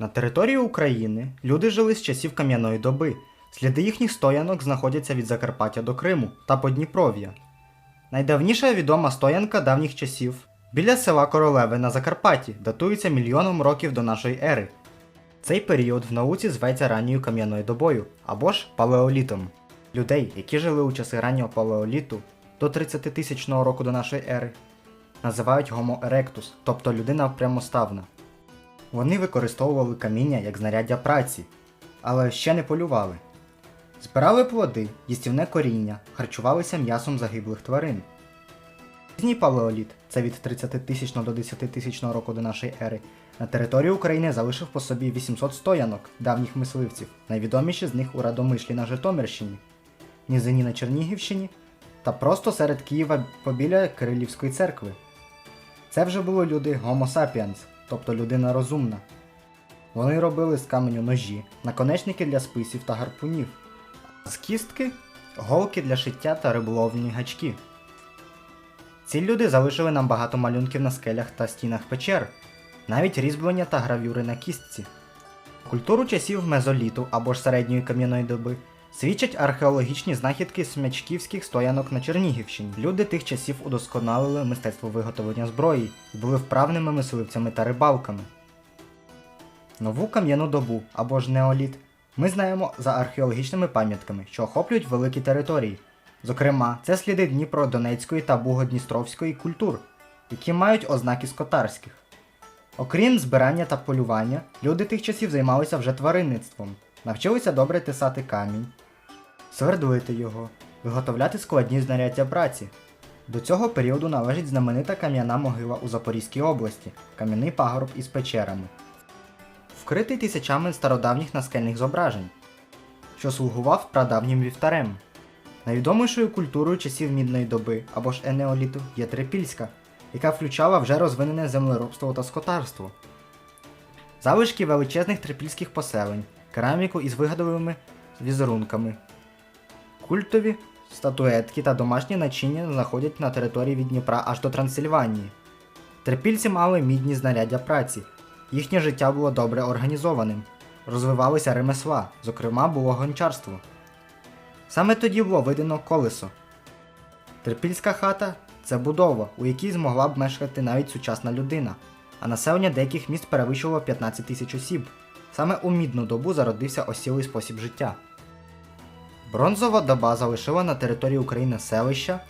На території України люди жили з часів кам'яної доби. Сліди їхніх стоянок знаходяться від Закарпаття до Криму та Подніпров'я. Найдавніша відома стоянка давніх часів біля села Королеве на Закарпатті датується мільйоном років до нашої ери. Цей період в науці зветься ранньою кам'яною добою або ж палеолітом. Людей, які жили у часи раннього палеоліту до 30 тисячного року до нашої ери, називають Homo erectus, тобто людина прямоставна. Вони використовували каміння як знаряддя праці, але ще не полювали. Збирали плоди, їстівне коріння, харчувалися м'ясом загиблих тварин. Пізній палеоліт, це від 30 тисячного до 10 тисячного року до нашої ери, на території України залишив по собі 800 стоянок давніх мисливців, найвідоміші з них у Радомишлі на Житомирщині, Нізині на Чернігівщині та просто серед Києва побіля Кирилівської церкви. Це вже були люди Homo sapiens, тобто людина розумна. Вони робили з каменю ножі, наконечники для списів та гарпунів, а з кістки голки для шиття та риболовні гачки. Ці люди залишили нам багато малюнків на скелях та стінах печер, навіть різьблення та гравюри на кістці. Культуру часів мезоліту або ж середньої кам'яної доби свідчать археологічні знахідки смячківських стоянок на Чернігівщині. Люди тих часів удосконалили мистецтво виготовлення зброї і були вправними мисливцями та рибалками. Нову кам'яну добу або ж неоліт ми знаємо за археологічними пам'ятками, що охоплюють великі території. Зокрема, це сліди Дніпродонецької та Бугодністровської культур, які мають ознаки скотарських. Окрім збирання та полювання, люди тих часів займалися вже тваринництвом, навчилися добре тисати камінь, свердлити його, виготовляти складні знаряддя праці. До цього періоду належить знаменита кам'яна могила у Запорізькій області, кам'яний пагорб із печерами, вкритий тисячами стародавніх наскельних зображень, що слугував прадавнім вівтарем. Найвідомішою культурою часів мідної доби або ж енеоліту є трипільська, яка включала вже розвинене землеробство та скотарство. Залишки величезних трипільських поселень, кераміку із вигадовими візерунками, культові статуетки та домашні начиння знаходять на території від Дніпра аж до Трансильванії. Трипільці мали мідні знаряддя праці, їхнє життя було добре організованим, розвивалися ремесла, зокрема було гончарство. Саме тоді було видано колесо. Трипільська хата це будова, у якій змогла б мешкати навіть сучасна людина, а населення деяких міст перевищувало 15 тисяч осіб. Саме у мідну добу зародився осілий спосіб життя. Бронзова доба залишила на території України селища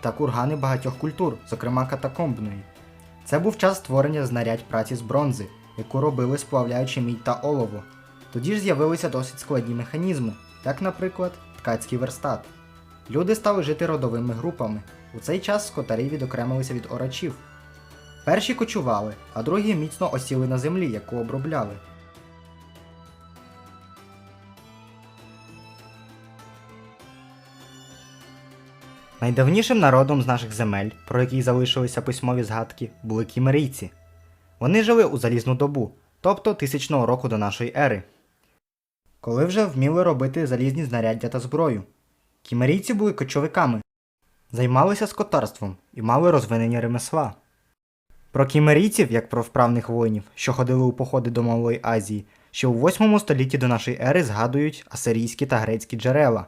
та кургани багатьох культур, зокрема катакомбної. Це був час створення знарядь праці з бронзи, яку робили сплавляючи мідь та олово. Тоді ж з'явилися досить складні механізми, як, наприклад, ткацький верстат. Люди стали жити родовими групами. У цей час скотарі відокремилися від орачів. Перші кочували, а другі міцно осіли на землі, яку обробляли. Найдавнішим народом з наших земель, про який залишилися письмові згадки, були кімерійці. Вони жили у залізну добу, тобто тисячного року до нашої ери. Коли вже вміли робити залізні знаряддя та зброю. Кімерійці були кочовиками, займалися скотарством і мали розвинені ремесла. Про кімерійців, як про вправних воїнів, що ходили у походи до Малої Азії, ще у 8 столітті до нашої ери згадують асирійські та грецькі джерела.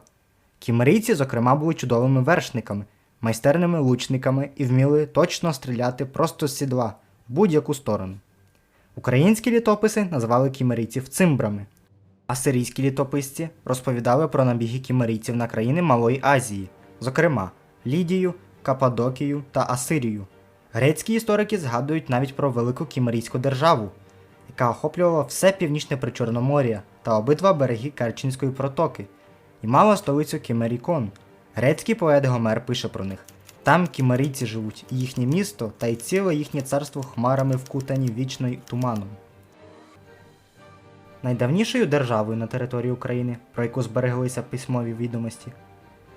Кімерійці, зокрема, були чудовими вершниками, майстерними лучниками і вміли точно стріляти просто з сідла в будь-яку сторону. Українські літописи називали кімерійців цимбрами. Асирійські літописці розповідали про набіги кімерійців на країни Малої Азії, зокрема Лідію, Кападокію та Асирію. Грецькі історики згадують навіть про велику кімерійську державу, яка охоплювала все північне Причорномор'я та обидва береги Керченської протоки, і мала столицю Кімерікон. Грецький поет Гомер пише про них. Там кімерійці живуть, і їхнє місто та й ціле їхнє царство хмарами вкутані вічною туманом. Найдавнішою державою на території України, про яку збереглися письмові відомості,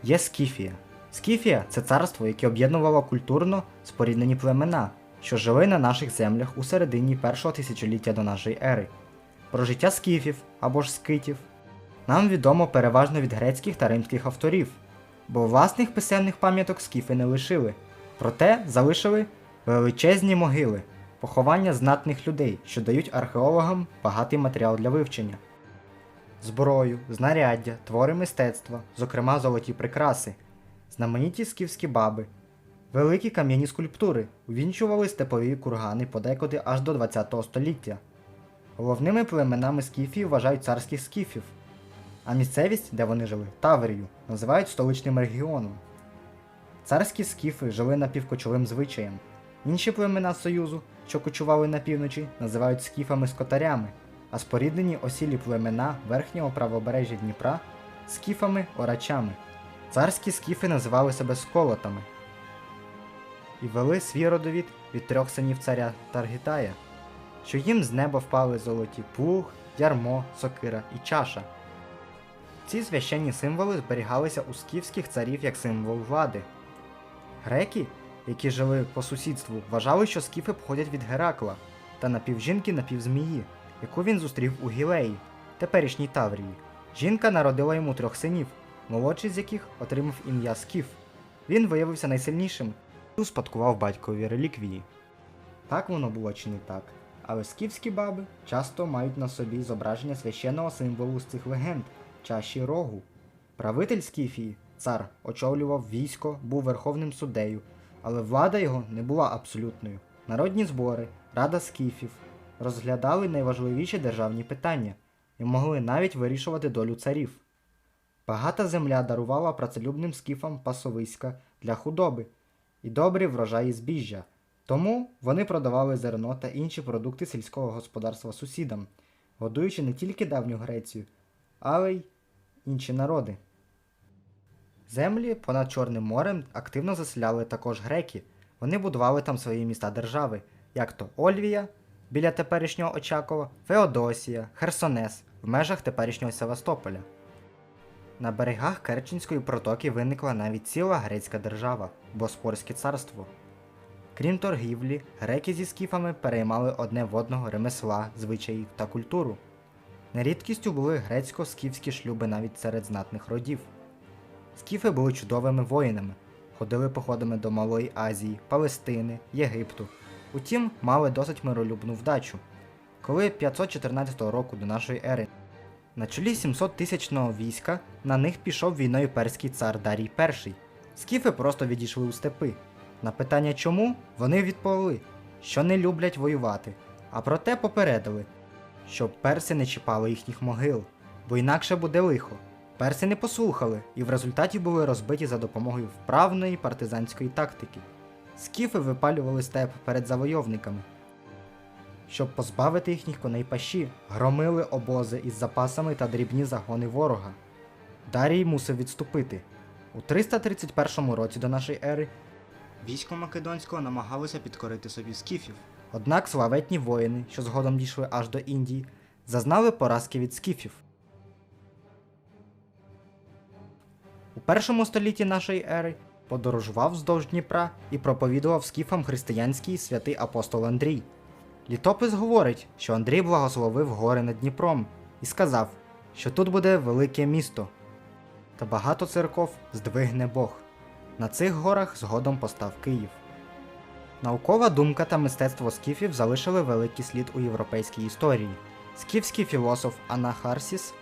є Скіфія. Скіфія це царство, яке об'єднувало культурно споріднені племена, що жили на наших землях у середині першого тисячоліття до нашої ери. Про життя скіфів або ж скитів нам відомо переважно від грецьких та римських авторів, бо власних писемних пам'яток скіфи не лишили, проте залишили величезні могили, поховання знатних людей, що дають археологам багатий матеріал для вивчення, зброю, знаряддя, твори мистецтва, зокрема золоті прикраси, знамениті скіфські баби, великі кам'яні скульптури увінчували степові кургани подекуди аж до ХХ століття. Головними племенами скіфів вважають царських скіфів, а місцевість, де вони жили, Таверію, називають столичним регіоном. Царські скіфи жили напівкочовим звичаєм. Інші племена Союзу, що кочували на півночі, називають скіфами-скотарями, а споріднені осілі племена верхнього правобережжя Дніпра скіфами-орачами. Царські скіфи називали себе сколотами і вели свій родовід від трьох синів царя Таргітая, що їм з неба впали золоті плуг, ярмо, сокира і чаша. Ці священні символи зберігалися у скіфських царів як символ влади. Греки, які жили по сусідству, вважали, що скіфи походять від Геракла та напівжінки напівзмії, яку він зустрів у Гілеї, теперішній Таврії. Жінка народила йому трьох синів, молодший з яких отримав ім'я Скіф. Він виявився найсильнішим і успадкував батькові реліквії. Так воно було чи не так. Але скіфські баби часто мають на собі зображення священного символу з цих легенд чаші рогу. Правитель Скіфії, цар, очолював військо, був верховним суддею, але влада його не була абсолютною. Народні збори, рада скіфів розглядали найважливіші державні питання і могли навіть вирішувати долю царів. Багата земля дарувала працелюбним скіфам пасовиська для худоби і добрі врожаї збіжжя. Тому вони продавали зерно та інші продукти сільського господарства сусідам, годуючи не тільки давню Грецію, але й інші народи. Землі понад Чорним морем активно заселяли також греки. Вони будували там свої міста держави, як то Ольвія біля теперішнього Очакова, Феодосія, Херсонес в межах теперішнього Севастополя. На берегах Керченської протоки виникла навіть ціла грецька держава Боспорське царство. Крім торгівлі, греки зі скіфами переймали одне в одного ремесла, звичаїв та культуру. Нерідкістю були грецько-скіфські шлюби навіть серед знатних родів. Скіфи були чудовими воїнами, ходили походами до Малої Азії, Палестини, Єгипту. Утім, мали досить миролюбну вдачу. Коли 514 року до нашої ери на чолі 700 тисячного війська на них пішов війною перський цар Дарій І. Скіфи просто відійшли у степи. На питання чому вони відповіли, що не люблять воювати, а проте попередили, щоб перси не чіпали їхніх могил, бо інакше буде лихо. Перси не послухали і в результаті були розбиті за допомогою вправної партизанської тактики. Скіфи випалювали степ перед завойовниками. Щоб позбавити їхніх коней пащі, громили обози із запасами та дрібні загони ворога. Дарій мусив відступити. У 331 році до нашої ери військо Македонського намагалося підкорити собі скіфів. Однак славетні воїни, що згодом дійшли аж до Індії, зазнали поразки від скіфів. У першому столітті нашої ери подорожував вздовж Дніпра і проповідував скіфам християнський святий апостол Андрій. Літопис говорить, що Андрій благословив гори над Дніпром і сказав, що тут буде велике місто, та багато церков здвигне Бог. На цих горах згодом постав Київ. Наукова думка та мистецтво скіфів залишили великий слід у європейській історії. Скіфський філософ Анахарсіс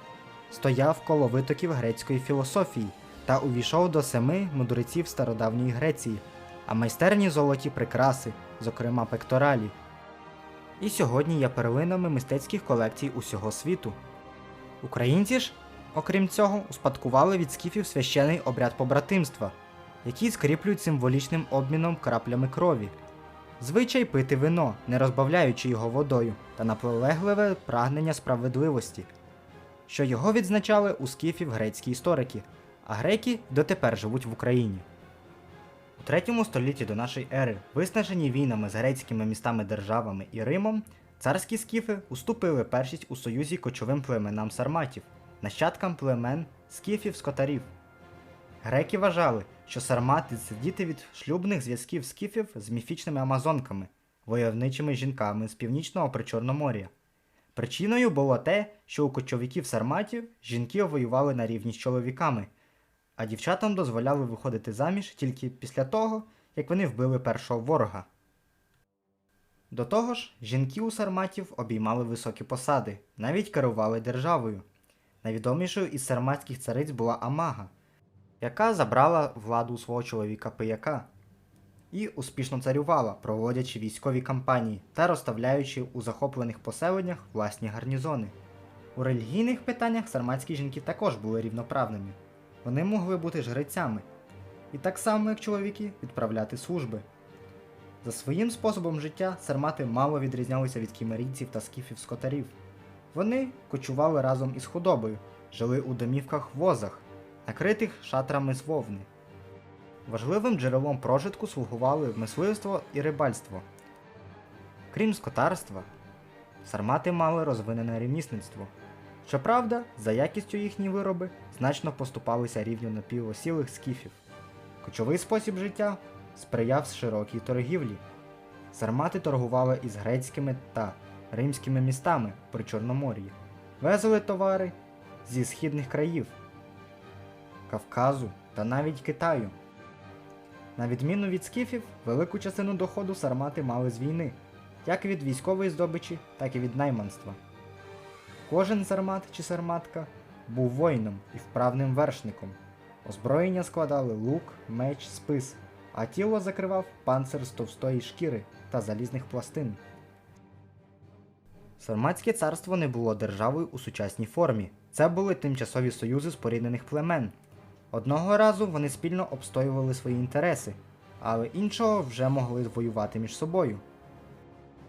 стояв коло витоків грецької філософії та увійшов до семи мудреців стародавньої Греції, а майстерні золоті прикраси, зокрема пекторалі. І сьогодні є перлинами мистецьких колекцій усього світу. Українці ж, окрім цього, успадкували від скіфів священий обряд побратимства, який скріплюють символічним обміном краплями крові. Звичай пити вино, не розбавляючи його водою, та наполегливе прагнення справедливості, що його відзначали у скіфів грецькі історики, а греки дотепер живуть в Україні. У третьому столітті до нашої ери, виснажені війнами з грецькими містами-державами і Римом, царські скіфи уступили першість у союзі кочовим племенам сарматів, нащадкам племен скіфів-скотарів. Греки вважали, що сармати це діти від шлюбних зв'язків скіфів з міфічними амазонками, войовничими жінками з північного причорномор'я. Причиною було те, що у кочовиків сарматів жінки воювали на рівні з чоловіками, а дівчатам дозволяли виходити заміж тільки після того, як вони вбили першого ворога. До того ж, жінки у сарматів обіймали високі посади, навіть керували державою. Найвідомішою із сарматських цариць була Амага, яка забрала владу у свого чоловіка Пияка і успішно царювала, проводячи військові кампанії та розставляючи у захоплених поселеннях власні гарнізони. У релігійних питаннях сарматські жінки також були рівноправними. Вони могли бути жрецями і так само, як чоловіки, відправляти служби. За своїм способом життя сармати мало відрізнялися від кімерійців та скіфів скотарів. Вони кочували разом із худобою, жили у домівках возах, накритих шатрами з вовни. Важливим джерелом прожитку слугували мисливство і рибальство. Крім скотарства, сармати мали розвинене ремісництво. Щоправда, за якістю їхні вироби значно поступалися рівню напівосілих скіфів. Кочовий спосіб життя сприяв широкій торгівлі. Сармати торгували із грецькими та римськими містами при Чорномор'ї, везли товари зі східних країв, Кавказу та навіть Китаю. На відміну від скіфів, велику частину доходу сармати мали з війни, як від військової здобичі, так і від найманства. Кожен сармат чи сарматка був воїном і вправним вершником. Озброєння складали лук, меч, спис, а тіло закривав панцир з товстої шкіри та залізних пластин. Сарматське царство не було державою у сучасній формі. Це були тимчасові союзи споріднених племен. Одного разу вони спільно обстоювали свої інтереси, але іншого вже могли воювати між собою.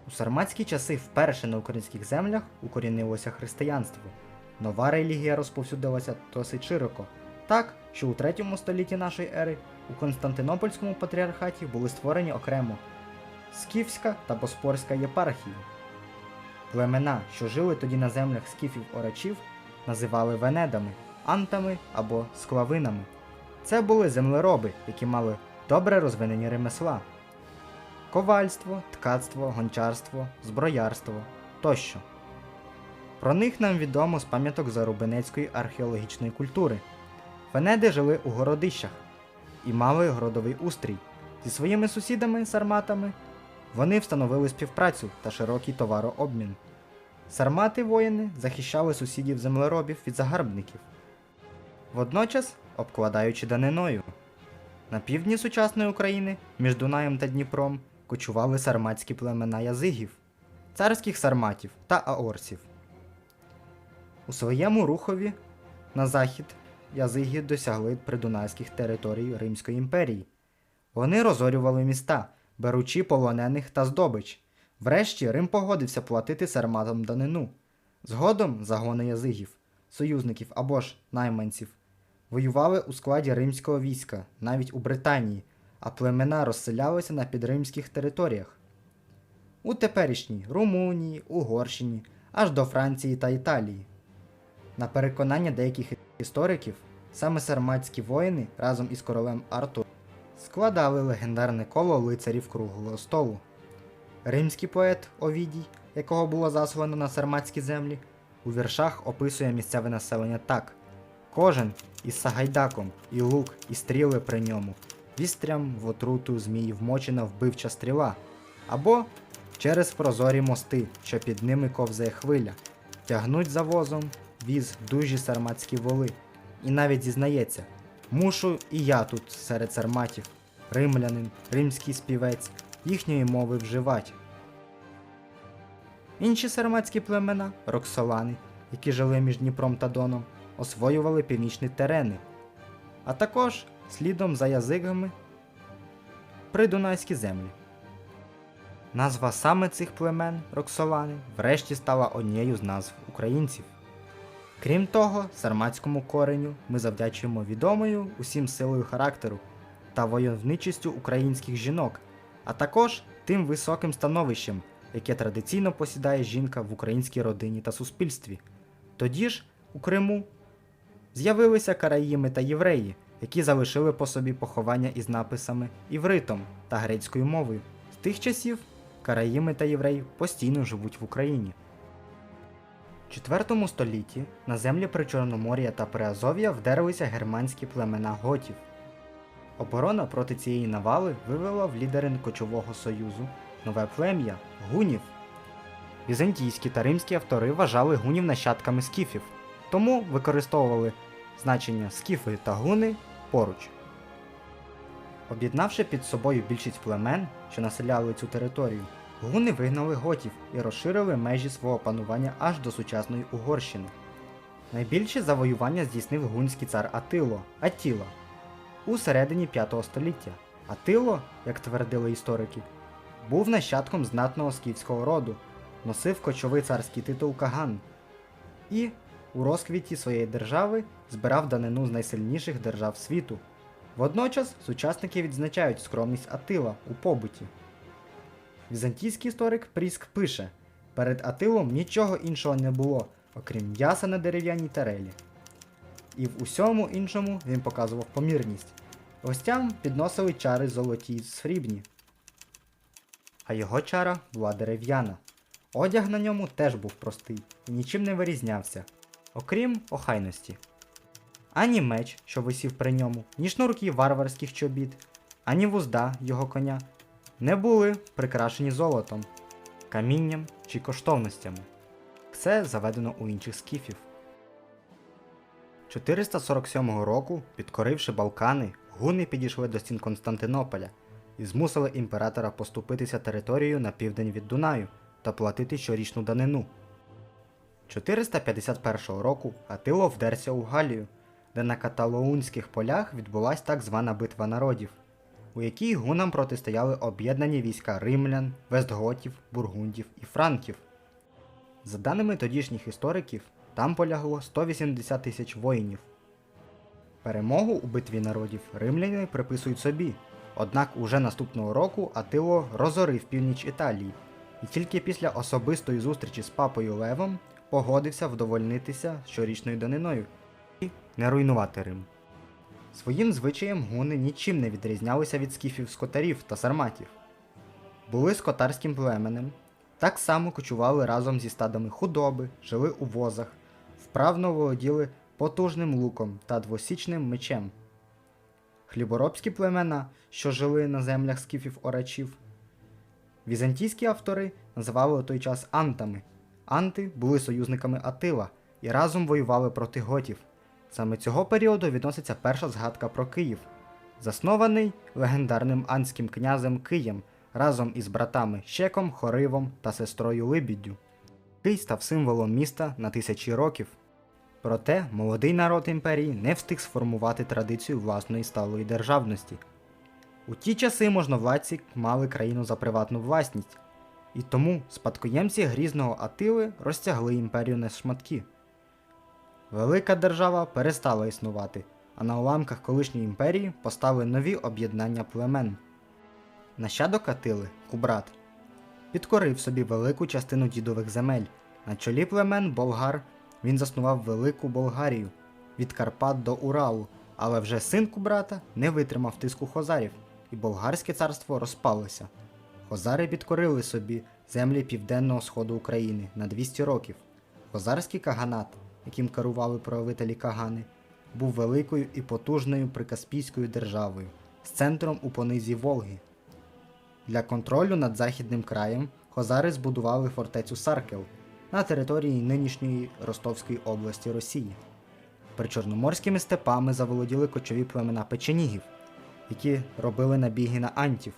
У сарматські часи вперше на українських землях укорінилося християнство. Нова релігія розповсюдилася досить широко, так що у 3 столітті нашої ери у Константинопольському патріархаті були створені окремо Скіфська та Боспорська єпархії. Племена, що жили тоді на землях скіфів-орачів, називали венедами, антами або склавинами. Це були землероби, які мали добре розвинені ремесла ковальство, ткацтво, гончарство, зброярство тощо. Про них нам відомо з пам'яток Зарубинецької археологічної культури. Венеди жили у городищах і мали городовий устрій. Зі своїми сусідами сарматами вони встановили співпрацю та широкий товарообмін. Сармати воїни захищали сусідів землеробів від загарбників, водночас обкладаючи даниною. На півдні сучасної України, між Дунаєм та Дніпром, кочували сарматські племена язигів, царських сарматів та аорсів. У своєму рухові на захід язиги досягли придунайських територій Римської імперії. Вони розорювали міста, беручи полонених та здобич. Врешті Рим погодився платити сарматам данину. Згодом загони язигів, союзників або ж найманців воювали у складі римського війська, навіть у Британії, а племена розселялися на підримських територіях. У теперішній Румунії, Угорщині, аж до Франції та Італії. На переконання деяких істориків, саме сарматські воїни разом із королем Артур складали легендарне коло лицарів круглого столу. Римський поет Овідій, якого було заслано на сарматські землі, у віршах описує місцеве населення так: кожен із сагайдаком, і лук, і стріли при ньому, вістрям в отруту змії вмочена вбивча стріла, або через прозорі мости, що під ними ковзає хвиля, тягнуть за возом віз дужі сарматські воли, і навіть зізнається, мушу і я тут серед сарматів, римлянин, римський співець, їхньої мови вживать. Інші сарматські племена, роксолани, які жили між Дніпром та Доном, освоювали північні терени, а також слідом за язиками придунайські землі. Назва саме цих племен Роксолани врешті стала однією з назв українців. Крім того, сарматському кореню ми завдячуємо відомою усім силою характеру та войовничістю українських жінок, а також тим високим становищем, яке традиційно посідає жінка в українській родині та суспільстві. Тоді ж у Криму з'явилися караїми та євреї, які залишили по собі поховання із написами івритом та грецькою мовою. З тих часів караїми та євреї постійно живуть в Україні. В IV столітті на землі Причорномор'я та Приазов'я вдерлися германські племена готів. Оборона проти цієї навали вивела в лідери кочового союзу нове плем'я гунів. Візантійські та римські автори вважали гунів нащадками скіфів, тому використовували значення скіфи та гуни поруч. Об'єднавши під собою більшість племен, що населяли цю територію, гуни вигнали готів і розширили межі свого панування аж до сучасної Угорщини. Найбільші завоювання здійснив гунський цар Атило Аттіла у середині 5 століття. Атило, як твердили історики, був нащадком знатного скіфського роду, носив кочовий царський титул Каган і у розквіті своєї держави збирав данину з найсильніших держав світу. Водночас сучасники відзначають скромність Атила у побуті. Візантійський історик Пріск пише: перед Атилом нічого іншого не було, окрім м'яса на дерев'яній тарелі. І в усьому іншому він показував помірність. Гостям підносили чари золоті й срібні. А його чара була дерев'яна. Одяг на ньому теж був простий і нічим не вирізнявся, окрім охайності. Ані меч, що висів при ньому, ні шнурки варварських чобіт, ані вузда його коня не були прикрашені золотом, камінням чи коштовностями. Все заведено у інших скіфів. 447 року, підкоривши Балкани, гуни підійшли до стін Константинополя і змусили імператора поступитися територією на південь від Дунаю та платити щорічну данину. 451 року Атило вдерся у Галію, де на каталоунських полях відбулась так звана битва народів, у якій гунам протистояли об'єднані війська римлян, вестготів, бургундів і франків. За даними тодішніх істориків, там полягло 180 тисяч воїнів. Перемогу у битві народів римляни приписують собі, однак уже наступного року Атило розорив північ Італії і тільки після особистої зустрічі з папою Левом погодився вдовольнитися щорічною даниною і не руйнувати Рим. Своїм звичаєм гуни нічим не відрізнялися від скіфів скотарів та сарматів. Були скотарським племенем, так само кочували разом зі стадами худоби, жили у возах, вправно володіли потужним луком та двосічним мечем. Хліборобські племена, що жили на землях скіфів орачів, візантійські автори називали у той час антами. Анти були союзниками Атила і разом воювали проти готів. Саме цього періоду відноситься перша згадка про Київ, заснований легендарним анським князем Києм разом із братами Щеком, Хоривом та сестрою Либіддю. Кий став символом міста на тисячі років. Проте молодий народ імперії не встиг сформувати традицію власної сталої державності. У ті часи можновладці мали країну за приватну власність, і тому спадкоємці грізного Атили розтягли імперію на шматки. Велика держава перестала існувати, а на уламках колишньої імперії постали нові об'єднання племен. Нащадок Атили, Кубрат, підкорив собі велику частину дідових земель. На чолі племен болгар він заснував Велику Болгарію від Карпат до Уралу, але вже син Кубрата не витримав тиску хозарів, і болгарське царство розпалося. Хозари підкорили собі землі південного сходу України на 200 років. Хозарський каганат, яким керували правителі Кагани, був великою і потужною прикаспійською державою з центром у понизі Волги. Для контролю над західним краєм хозари збудували фортецю Саркел на території нинішньої Ростовської області Росії. Причорноморськими степами заволоділи кочові племена печенігів, які робили набіги на антів.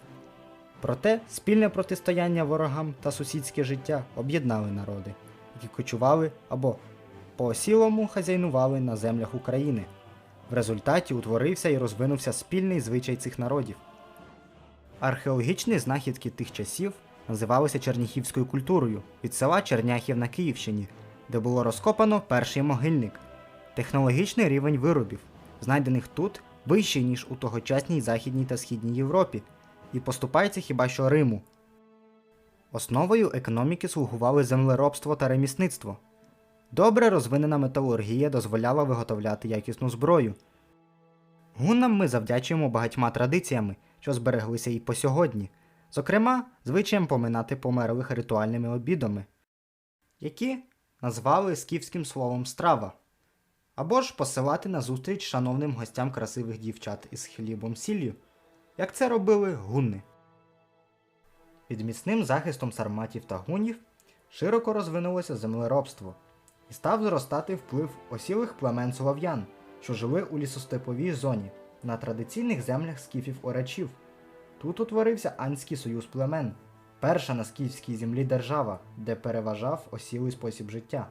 Проте спільне протистояння ворогам та сусідське життя об'єднали народи, які кочували або по-осілому хазяйнували на землях України. В результаті утворився і розвинувся спільний звичай цих народів. Археологічні знахідки тих часів називалися черніхівською культурою від села Черняхів на Київщині, де було розкопано перший могильник. Технологічний рівень виробів, знайдених тут, вищий, ніж у тогочасній Західній та Східній Європі, і поступається хіба що Риму. Основою економіки слугували землеробство та ремісництво. Добре розвинена металургія дозволяла виготовляти якісну зброю. Гуннам ми завдячуємо багатьма традиціями, що збереглися і по сьогодні, зокрема, звичаєм поминати померлих ритуальними обідами, які назвали скіфським словом страва, або ж посилати на зустріч шановним гостям красивих дівчат із хлібом сіллю, як це робили гунни. Під міцним захистом сарматів та гунів широко розвинулося землеробство і став зростати вплив осілих племен слов'ян, що жили у лісостеповій зоні на традиційних землях скіфів-орачів. Тут утворився Анський союз племен, перша на скіфській землі держава, де переважав осілий спосіб життя.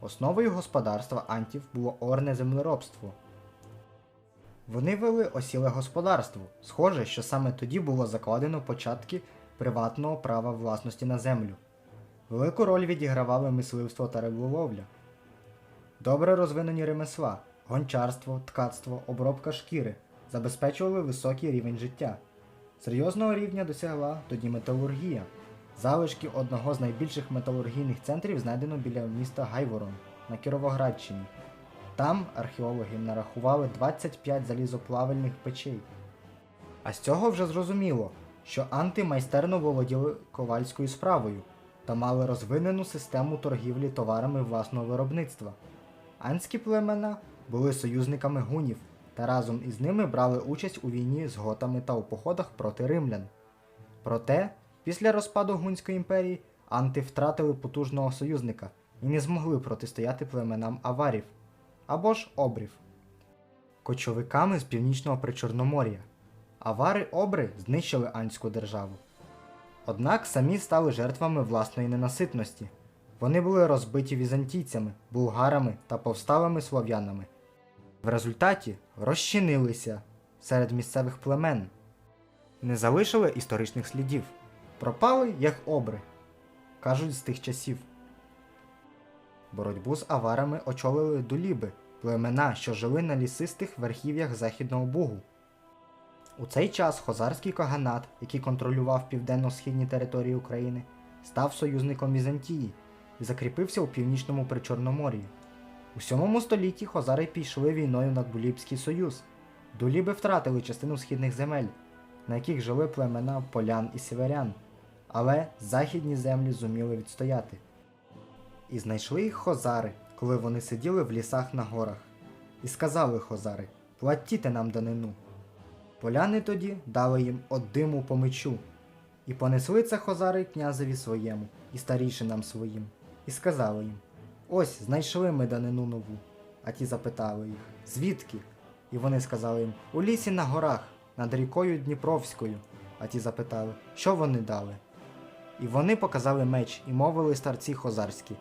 Основою господарства антів було орне землеробство. Вони вели осіле господарство. Схоже, що саме тоді було закладено початки приватного права власності на землю. Велику роль відігравали мисливство та риболовля. Добре розвинені ремесла, гончарство, ткацтво, обробка шкіри забезпечували високий рівень життя. Серйозного рівня досягла тоді металургія. Залишки одного з найбільших металургійних центрів знайдено біля міста Гайворон на Кіровоградщині. Там археологи нарахували 25 залізоплавильних печей. А з цього вже зрозуміло, що анти майстерно володіли ковальською справою та мали розвинену систему торгівлі товарами власного виробництва. Анські племена були союзниками гунів та разом із ними брали участь у війні з готами та у походах проти римлян. Проте, після розпаду Гунської імперії анти втратили потужного союзника і не змогли протистояти племенам аварів або ж обрів. Кочовиками з північного причорномор'я. Авари-обри знищили Анську державу. Однак самі стали жертвами власної ненаситності. Вони були розбиті візантійцями, булгарами та повсталими слов'янами. В результаті розчинилися серед місцевих племен, не залишили історичних слідів, пропали як обри, кажуть з тих часів. Боротьбу з аварами очолили дуліби, племена, що жили на лісистих верхів'ях Західного Бугу. У цей час Хозарський каганат, який контролював південно-східні території України, став союзником Візантії і закріпився у північному Причорномор'ї. У 7 столітті хозари пішли війною на Дулібський союз. Дуліби втратили частину східних земель, на яких жили племена полян і сіверян, але західні землі зуміли відстояти. І знайшли їх хозари, коли вони сиділи в лісах на горах. І сказали хозари: платіте нам данину. Поляни тоді дали їм оддиму по мечу, і понесли це хозари князеві своєму і старішинам своїм, і сказали їм: Ось знайшли ми данину нову. А ті запитали їх, звідки? І вони сказали їм, у лісі на горах, над рікою Дніпровською. А ті запитали, що вони дали? І вони показали меч і мовили старці хозарські.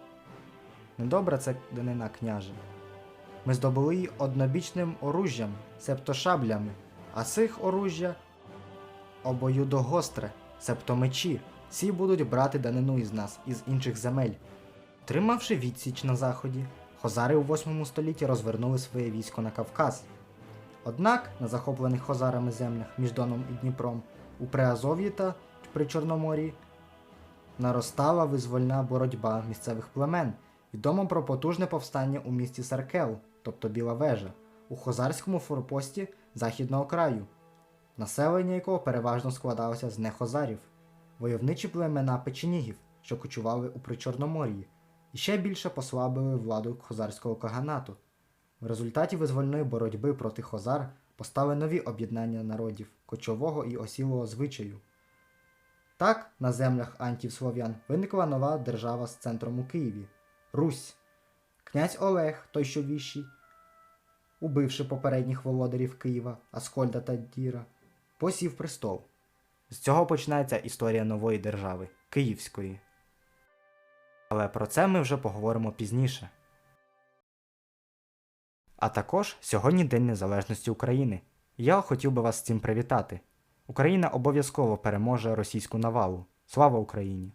Недобра це данина княже. Ми здобули її однобічним оружжям, себто шаблями, а сих оружжя обоюдогостре, себто мечі. Всі будуть брати данину із нас, із інших земель. Тримавши відсіч на заході, хозари у 8 столітті розвернули своє військо на Кавказ. Однак на захоплених хозарами землях між Доном і Дніпром у Приазов'ї та при Чорноморі наростала визвольна боротьба місцевих племен. Відомо про потужне повстання у місті Саркел, тобто Біла Вежа, у хозарському форпості західного краю, населення якого переважно складалося з нехозарів, войовничі племена печенігів, що кочували у Причорномор'ї, і ще більше послабили владу хозарського каганату. В результаті визвольної боротьби проти хозар постали нові об'єднання народів кочового і осілого звичаю. Так, на землях антів-слов'ян виникла нова держава з центром у Києві Русь. Князь Олег, той що віщий, убивши попередніх володарів Києва, Аскольда та Діра, посів престол. З цього починається історія нової держави Київської. Але про це ми вже поговоримо пізніше. А також сьогодні День Незалежності України. Я хотів би вас з цим привітати. Україна обов'язково переможе російську навалу. Слава Україні!